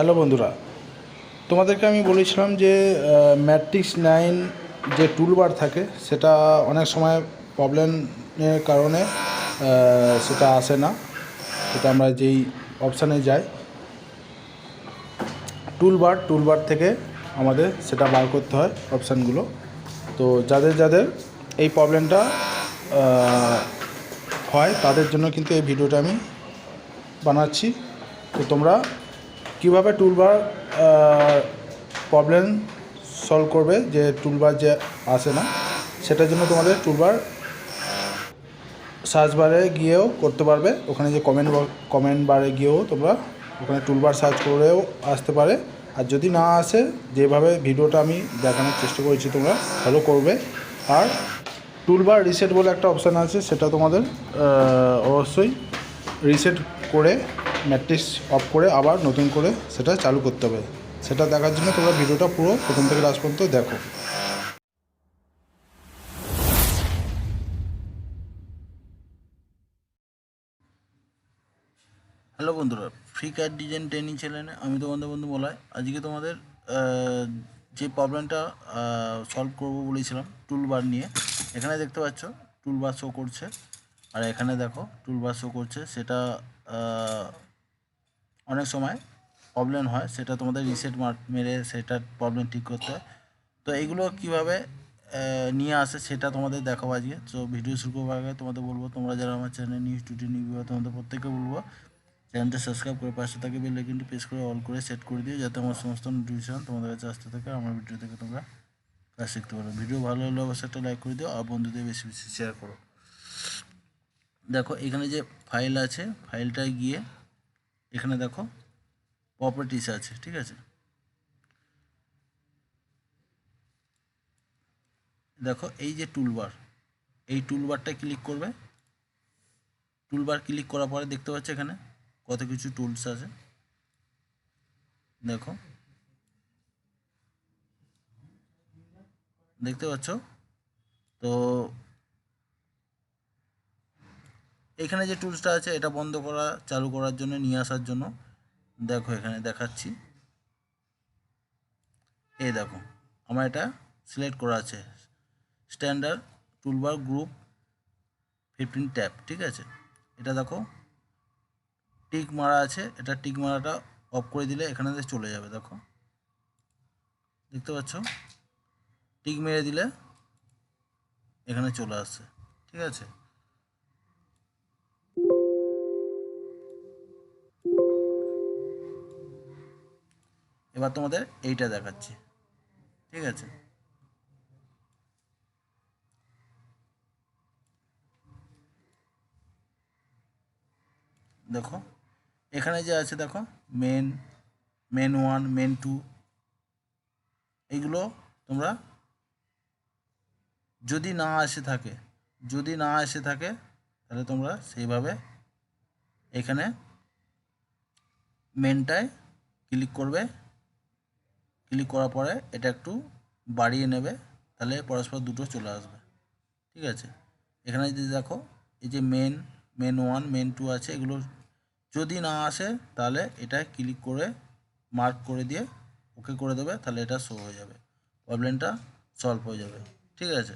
Hello বন্ধুরা, তোমাদেরকে আমি বলেছিলাম যে ম্যাট্রিক্স নাইন যে টুলবার থাকে, সেটা অনেক সময় প্রবলেমের কারণে সেটা আসে না। সেটা আমরা যেই অপশানে যাই টুলবার টুলবার থেকে আমাদের সেটা বার করতে হয় অপশানগুলো তো যাদের যাদের এই প্রবলেমটা হয়, তাদের জন্য কিন্তু এই ভিডিওটা আমি বানাচ্ছি। তো তোমরা কীভাবে টুলবার প্রবলেম সলভ করবে যে টুলবার যে আসে না, সেটার জন্য তোমাদের টুলবার সার্চ বারে গিয়েও করতে পারবে। ওখানে যে কমেন্ট কমেন্ট বারে গিয়েও তোমরা ওখানে টুলবার সার্চ করেও আসতে পারে। আর যদি না আসে, যেভাবে ভিডিওটা আমি দেখানোর চেষ্টা করেছি তোমরা ফলো করবে। আর টুলবার রিসেট বলে একটা অপশান আছে, সেটা তোমাদের অবশ্যই রিসেট করে ম্যাট্রিক্স অফ করে আবার নতুন করে সেটা চালু করতে হবে। সেটা দেখার জন্য তোমরা ভিডিওটা পুরো প্রথম থেকে লাস্ট পর্যন্ত দেখো। হ্যালো বন্ধুরা ফ্রি কার্ড ডিজাইন ট্রেনিং চ্যানেলে আমি তোমাদের বন্ধু বলাই আজকে তোমাদের যে প্রবলেমটা সলভ করব বলেছিলাম টুলবার নিয়ে। এখানে দেখতে পাচ্ছ টুলবার শো করছে। আর এখানে দেখো টুলবার শো করছে। সেটা অনেক সময় প্রবলেম হয়, সেটা তোমাদের রিসেট মার সেটার প্রবলেম ঠিক করতে হয়। তো এগুলো কীভাবে নিয়ে আসে সেটা তোমাদের দেখাবো আজকে। তো ভিডিও শুরু করবার আগে তোমাদের বলব, তোমরা যারা আমার চ্যানেল নিউজ টুটি নিউ তোমাদের প্রত্যেককে বলব চ্যানেলটা সাবস্ক্রাইব করে পাশে থাকে বেল আইকনটি প্রেস করে অল করে সেট করে দিও, যাতে আমার সমস্ত নোটিফিকেশন তোমাদের কাছে আসতে থাকে আমার ভিডিও থেকে তোমরা কাজ শিখতে পারো। ভিডিও ভালো হলে অবশ্যই একটা লাইক করে দিও আর বন্ধুদের বেশি বেশি শেয়ার করো। দেখো, এখানে যে ফাইল আছে ফাইলটায় গিয়ে এখানে দেখো প্রপার্টিস আছে, ঠিক আছে? দেখো এই যে টুলবার এই টুলবারটা ক্লিক করবে। টুলবার ক্লিক করার পরে দেখতে পাচ্ছ এখানে কত কিছু টুলস আছে। দেখো। দেখতে পাচ্ছ? তো এখানে যে টুলসটা আছে, এটা বন্ধ করা, চালু করার জন্য, নিয়ে আসার জন্য। দেখো এখানে দেখাচ্ছি। এই দেখো, আমার এটা সিলেক্ট করা আছে। Standard toolbar group fifteen tab ঠিক আছে? এটা দেখো টিক মারা আছে। এটা টিক মারাটা অফ করে দিলে এখানে চলে যাবে, দেখো। দেখতে পাচ্ছ? টিক মেরে দিলে এখানে চলে আসছে, ঠিক আছে? এবার তোমাদের এইটা দেখাচ্ছি। ঠিক আছে? দেখো, এখানে যে আছে দেখো main main one main two এইগুলো তোমরা যদি না আসে থাকে, যদি না এসে থাকে, তাহলে তোমরা সেইভাবে এখানে মেনটায় ক্লিক করবে। ক্লিক করার পরে এটা একটু বাড়িয়ে নেবে, তাহলে পরস্পর দুটো চলে আসবে। ঠিক আছে? এখানে যদি দেখো, এই যে main main one main two আছে, এগুলো যদি না আসে, তাহলে এটা ক্লিক করে মার্ক করে দিয়ে ওকে করে দেবে, তাহলে এটা শো হয়ে যাবে। প্রবলেমটা সলভ হয়ে যাবে। ঠিক আছে?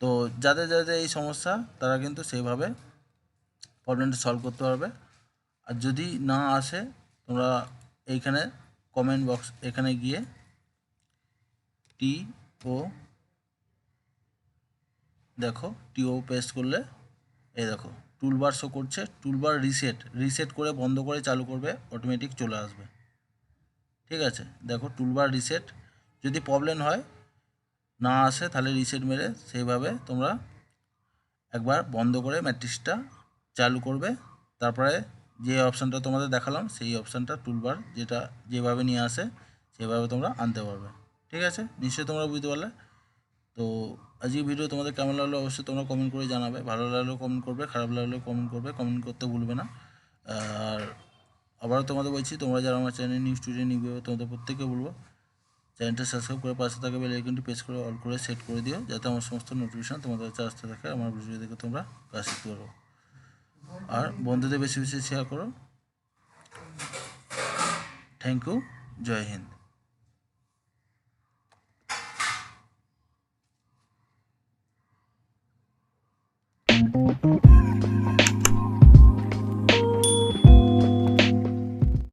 তো যাদের যাদের এই সমস্যা, তারা কিন্তু সেইভাবে প্রবলেমটা সলভ করতে পারবে। আর যদি না আসে, তোমরা এইখানে কমেন্ট বক্স এখানে গিয়ে টি ও দেখো টিও পেস্ট করলে, এই দেখো টুলবার শো করছে টুলবার রিসেট রিসেট করে বন্ধ করে চালু করবে অটোমেটিক চলে আসবে। ঠিক আছে? দেখো টুলবার রিসেট যদি প্রবলেম হয়, না আসে, তাহলে রিসেট মেরে সেইভাবে তোমরা একবার বন্ধ করে ম্যাট্রিক্সটা চালু করবে, তারপরে যে অপশানটা তোমাদের দেখালাম, সেই অপশানটা টুলবার যেটা যেভাবে নিয়ে আসে, সেভাবে তোমরা আনতে পারবে। ঠিক আছে? নিশ্চয়ই তোমরা বুঝতে পারলে। তো আজকে ভিডিও তোমাদের কেমন লাগল অবশ্যই তোমরা কমেন্ট করে জানাবে। ভালো লাগলেও কমেন্ট করবে, খারাপ লাগলেও কমেন্ট করবে কমেন্ট করতে ভুলবে না। আর আবারও তোমাদের বলছি, তোমরা যারা আমার চ্যানেল নিউজ স্টুডিও নিবে তোমাদের প্রত্যেককে বলব চ্যানেলটা সাবস্ক্রাইব করে পাশে থাকা বেল প্রেস করে অল করে সেট করে দিও, যাতে আমার সমস্ত নোটিফিকেশন তোমাদের কাছে আসতে থাকে, আমার ভিডিও দেখে তোমরা কাজ শিখতে পারো আর বন্ধুদের বেশি বেশি শেয়ার করো। Thank you Jai Hind.